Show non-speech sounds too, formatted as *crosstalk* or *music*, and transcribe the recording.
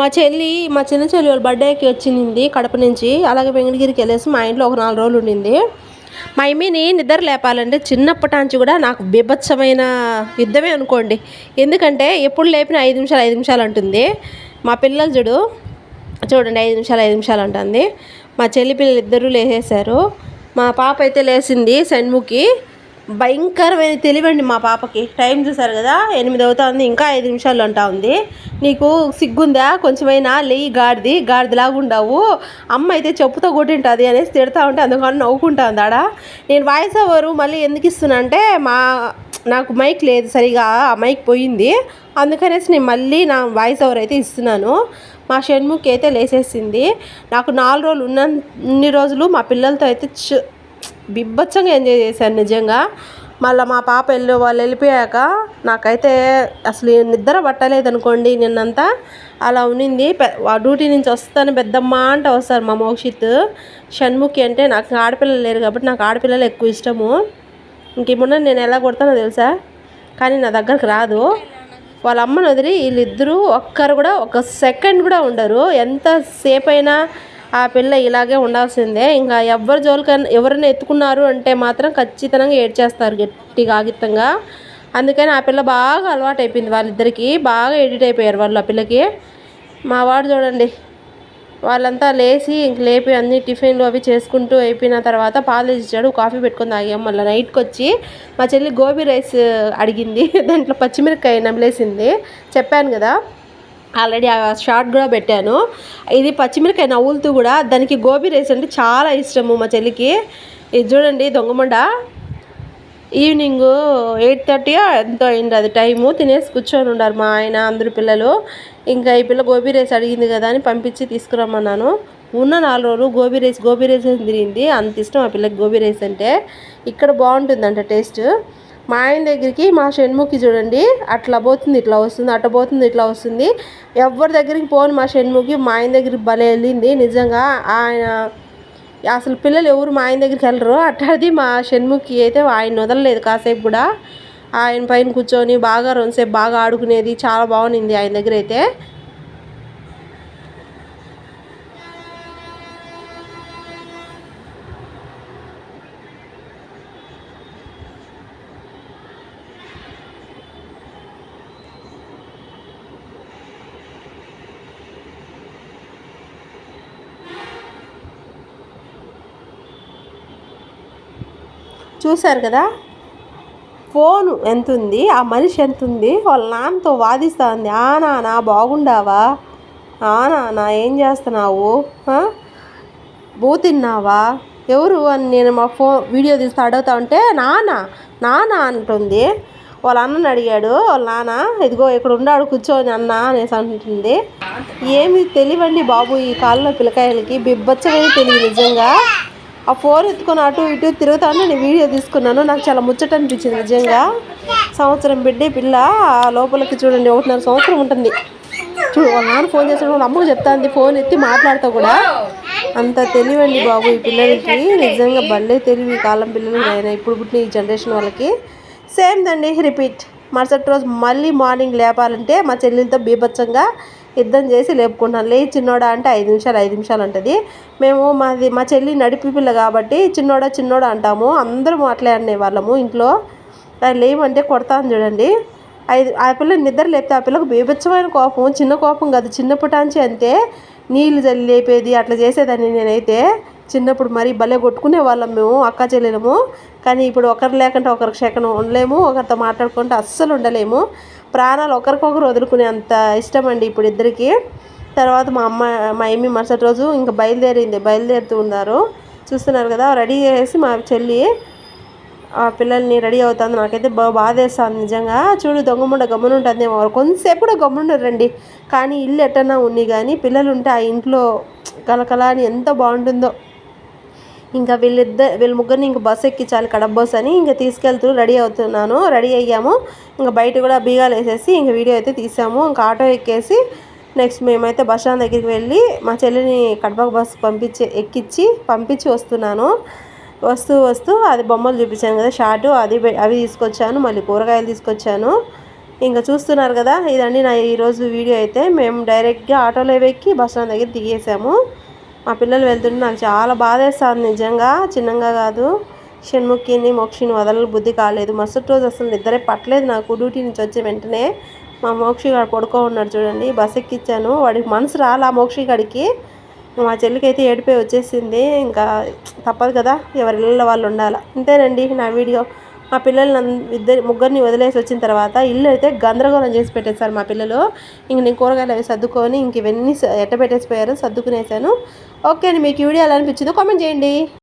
మా చెల్లి మా చిన్న చెల్లి వాళ్ళ బర్త్డేకి వచ్చింది కడప నుంచి. అలాగే వెంకటగిరికి వెళ్ళేసి మా ఇంట్లో ఒక నాలుగు రోజులు ఉండింది. మా ఇమ్మిని నిద్ర లేపాలంటే చిన్నప్పటి నుంచి కూడా నాకు బీభత్సమైన యుద్ధమే అనుకోండి. ఎందుకంటే ఎప్పుడు లేపిన ఐదు నిమిషాలు ఐదు నిమిషాలు అంటుంది. మా పిల్లలు చూడు చూడండి ఐదు నిమిషాలు ఐదు నిమిషాలు అంటుంది. మా చెల్లి పిల్లలు ఇద్దరూ లేసేశారు. మా పాప అయితే లేచింది సన్ముఖి భయంకరమైన తెలివండి మా పాపకి. టైం చూసారు కదా? ఎనిమిది అవుతుంది ఇంకా ఐదు నిమిషాలు అంటా ఉంది. నీకు సిగ్గుందా? కొంచెమైనా లేయి గాడిది గాడిదిలాగుండావు అమ్మ అయితే చెప్పుతో కొట్టింటుంది అనేసి తిడతా ఉంటే అందుకని నవ్వుకుంటా ఉంది. ఆడ? నేను వాయిస్ ఓవరు మళ్ళీ ఎందుకు ఇస్తున్నా అంటే మా నాకు మైక్ లేదు సరిగా ఆ మైక్ పోయింది. అందుకనేసి నేను మళ్ళీ నా వాయిస్ ఓవర్ అయితే ఇస్తున్నాను. మా షణ్ముఖి అయితే లేసేసింది. నాకు నాలుగు రోజులు ఉన్న ఇన్ని రోజులు మా పిల్లలతో అయితే చ బిబ్బచ్చంగా ఎంజాయ్ చేశాను నిజంగా. మళ్ళీ మా పాప వెళ్ళి వాళ్ళు వెళ్ళిపోయాక నాకైతే అసలు నిద్ర పట్టలేదు అనుకోండి నిన్నంతా. అలా ఉన్నింది ఆ డ్యూటీ నుంచి వస్తాను పెద్దమ్మ అంటే వస్తారు మా మోక్షిత్. షణ్ముఖి అంటే నాకు ఆడపిల్లలు లేరు కాబట్టి నాకు ఆడపిల్లలు ఎక్కువ ఇష్టము. ఇంకేమన్నా నేను ఎలా కొడతానో తెలుసా? కానీ నా దగ్గరకు రాదు. వాళ్ళ అమ్మను వదిలి వీళ్ళిద్దరూ ఒక్కరు కూడా ఒక సెకండ్ కూడా ఉండరు. ఎంతసేపు అయినా ఆ పిల్ల ఇలాగే ఉండాల్సిందే. ఇంకా ఎవరి జోలికైనా ఎవరైనా ఎత్తుకున్నారు అంటే మాత్రం ఖచ్చితంగా ఏడ్చేస్తారు గట్టిగా ఆగిత్తంగా. అందుకని ఆ పిల్ల బాగా అలవాటు అయిపోయింది వాళ్ళిద్దరికీ. బాగా ఎడిట్ అయిపోయారు వాళ్ళు ఆ పిల్లకి. మా వాడు చూడండి వాళ్ళంతా లేచి ఇంక లేపి అన్ని టిఫిన్లు అవి చేసుకుంటూ అయిపోయిన తర్వాత పాలు ఇచ్చాడు కాఫీ పెట్టుకొని తాగాం. మళ్ళీ నైట్కి వచ్చి మా చెల్లి గోబీ రైస్ అడిగింది. *laughs* దాంట్లో పచ్చిమిరపకాయ నమిలేసింది. చెప్పాను కదా ఆల్రెడీ ఆ షార్ట్ కూడా పెట్టాను. ఇది పచ్చిమిరకాయ నవ్వులుతూ కూడా దానికి గోబీ రైస్ అంటే చాలా ఇష్టము మా చెల్లికి. ఇది చూడండి దొంగమండ ఈవినింగ్ ఎయిట్ థర్టీ ఎంతో అయింది అది టైము. తినేసి కూర్చొని ఉన్నారు మా ఆయన అందరు పిల్లలు. ఇంకా ఈ పిల్ల గోబీ రైస్ అడిగింది కదా అని పంపించి తీసుకురమ్మన్నాను. ఉన్న నాలుగు రోజులు గోబీ రైస్ గోబీ రైస్ అని తిరిగింది. అంత ఇష్టం ఆ పిల్లకి గోబీ రైస్ అంటే. ఇక్కడ బాగుంటుందంట టేస్ట్. మా ఆయన దగ్గరికి మా షణ్ముఖి చూడండి అట్లా పోతుంది ఇట్లా వస్తుంది అట్లా పోతుంది ఇట్లా వస్తుంది. ఎవరి దగ్గరికి పోను మా షణ్ముఖి మా ఆయన దగ్గరికి భలే వెళ్ళింది. నిజంగా ఆయన అసలు పిల్లలు ఎవరు మా ఆయన దగ్గరికి వెళ్ళరు. అట్లాది మా షణ్ముఖి అయితే ఆయన వదలలేదు కాసేపు కూడా. ఆయన పైన కూర్చొని బాగా రెండుసేపు బాగా ఆడుకునేది చాలా బాగుంది ఆయన దగ్గర అయితే. చూశారు కదా? ఫోను ఎంత ఉంది ఆ మనిషి ఎంత ఉంది వాళ్ళ నాన్నతో వాదిస్తూ ఉంది ఆ నానా బాగుండావా? ఆ నానా ఏం చేస్తున్నావు? బూ తిన్నావా ఎవరు? అని నేను మా ఫోన్ వీడియో తీస్తే అడుగుతా ఉంటే నానా నానా అంటుంది. వాళ్ళ అన్నని అడిగాడు. వాళ్ళ నాన్న ఇదిగో ఇక్కడ ఉన్నాడు కూర్చోని అన్న అనేసి అంటుంది. ఏమి తెలివండి బాబు ఈ కాలంలో పిల్లకాయలకి. బిబ్బచ్చమైన తెలివి నిజంగా. ఆ ఫోన్ ఎత్తుకొని అటు ఇటు తిరుగుతాను నేను వీడియో తీసుకున్నాను. నాకు చాలా ముచ్చట అనిపించింది నిజంగా. సంవత్సరం బిడ్డే పిల్ల ఆ లోపలికి చూడండి ఒకటిన్నర సంవత్సరం ఉంటుంది. చూడు వాళ్ళ నాన్న ఫోన్ చేసిన వాళ్ళ అమ్మకు చెప్తాంది ఫోన్ ఎత్తి మాట్లాడతా కూడా. అంత తెలివండి బాబు ఈ పిల్లలకి. నిజంగా భలే తెలివి కాలం పిల్లలు అయినా ఇప్పుడు పుట్టిన ఈ జనరేషన్ వాళ్ళకి. సేమ్ దండి రిపీట్. మరుసటి రోజు మళ్ళీ మార్నింగ్ లేపాలంటే మా చెల్లెలతో బీభత్సంగా యుద్ధం చేసి లేపుకుంటాను లే చిన్నోడా అంటే ఐదు నిమిషాలు ఐదు నిమిషాలు ఉంటుంది మేము మాది మా చెల్లి నడిపి పిల్ల కాబట్టి చిన్నోడా చిన్నోడా అంటాము. అందరం అట్లే వాళ్ళము ఇంట్లో. లేమంటే కొడతాను చూడండి. ఐదు ఆ పిల్ల నిద్ర లేపితే ఆ పిల్లకు బీభత్సమైన కోపం చిన్న కోపం కాదు. చిన్నప్పటాంచి అంతే నీళ్ళు చల్లి లేపేది అట్లా చేసేదాన్ని నేనైతే. చిన్నప్పుడు మరీ భలే కొట్టుకునే వాళ్ళం మేము అక్క చెల్లెలము. కానీ ఇప్పుడు ఒకరు లేకుంటే ఒకరికి శకనం ఉండలేము ఒకరితో మాట్లాడుకుంటే అస్సలు ఉండలేము. ప్రాణాలు ఒకరికొకరు వదులుకునే అంత ఇష్టం అండి ఇప్పుడు ఇద్దరికి. తర్వాత మా అమ్మ మా ఎమ్మి మరుసటి రోజు ఇంకా బయలుదేరింది బయలుదేరుతూ ఉన్నారు. చూస్తున్నారు కదా రెడీ చేసి మా చెల్లి ఆ పిల్లల్ని రెడీ అవుతుంది. నాకైతే బాగా బాధేస్తుంది నిజంగా. చూడు దొంగముండ గమ్మునుంటుంది ఏమో కొంతసేపు కూడా గమ్మునుండరండి కానీ ఇల్లు ఎట్టన్నా ఉంది కానీ పిల్లలు ఉంటే ఆ ఇంట్లో కలకల అని ఎంత బాగుంటుందో. ఇంకా వీళ్ళిద్దరు వీళ్ళ ముగ్గురిని ఇంక బస్సు ఎక్కించాలి కడప బస్ అని. ఇంకా తీసుకెళ్తూ రెడీ అవుతున్నాను. రెడీ అయ్యాము. ఇంకా బయట కూడా బీగాలు వేసేసి ఇంక వీడియో అయితే తీసాము. ఇంకా ఆటో ఎక్కేసి నెక్స్ట్ మేమైతే బస్ స్టాండ్ దగ్గరికి వెళ్ళి మా చెల్లిని కడప బస్సు పంపించి ఎక్కించి పంపించి వస్తున్నాను. వస్తూ వస్తూ అది బొమ్మలు చూపించాను కదా షార్ట్ అది అవి తీసుకొచ్చాను. మళ్ళీ కూరగాయలు తీసుకొచ్చాను. ఇంకా చూస్తున్నారు కదా ఇదండి నా ఈరోజు వీడియో అయితే. మేము డైరెక్ట్గా ఆటోలో ఎక్కి బస్ స్టాండ్ దగ్గర దిగేసాము. మా పిల్లలు వెళ్తుంటే నాకు చాలా బాధేస్తుంది. నిజంగా చిన్నగా కాదు. షణ్ముఖిని మోక్షిని వదల బుద్ధి కాలేదు. మరుసటి రోజు అసలు నిద్రే పట్టలేదు నాకు. డ్యూటీ నుంచి వచ్చే వెంటనే మా మోక్షి గారు పడుకో ఉన్నాడు చూడండి. బస్ ఎక్కించాను వాడికి మనసు రాలా మోక్షి గాడికి. మా చెల్లికి అయితే ఏడిపోయి వచ్చేసింది. ఇంకా తప్పదు కదా. ఎవరి ఇళ్ళ వాళ్ళు ఉండాలి. అంతేనండి నా వీడియో. మా పిల్లల్ని ఇద్దరు ముగ్గురిని వదిలేసి వచ్చిన తర్వాత ఇల్లు అయితే గందరగోళం చేసి పెట్టేశారు మా పిల్లలు. ఇంక నేను కూరగాయలు అవి సర్దుకొని ఇంక ఇవన్నీ ఎట్ట పెట్టేసిపోయారు సర్దుకునేసాను. ఓకే అండి మీకు వీడియో ఎలా అనిపించిందో కామెంట్ చేయండి.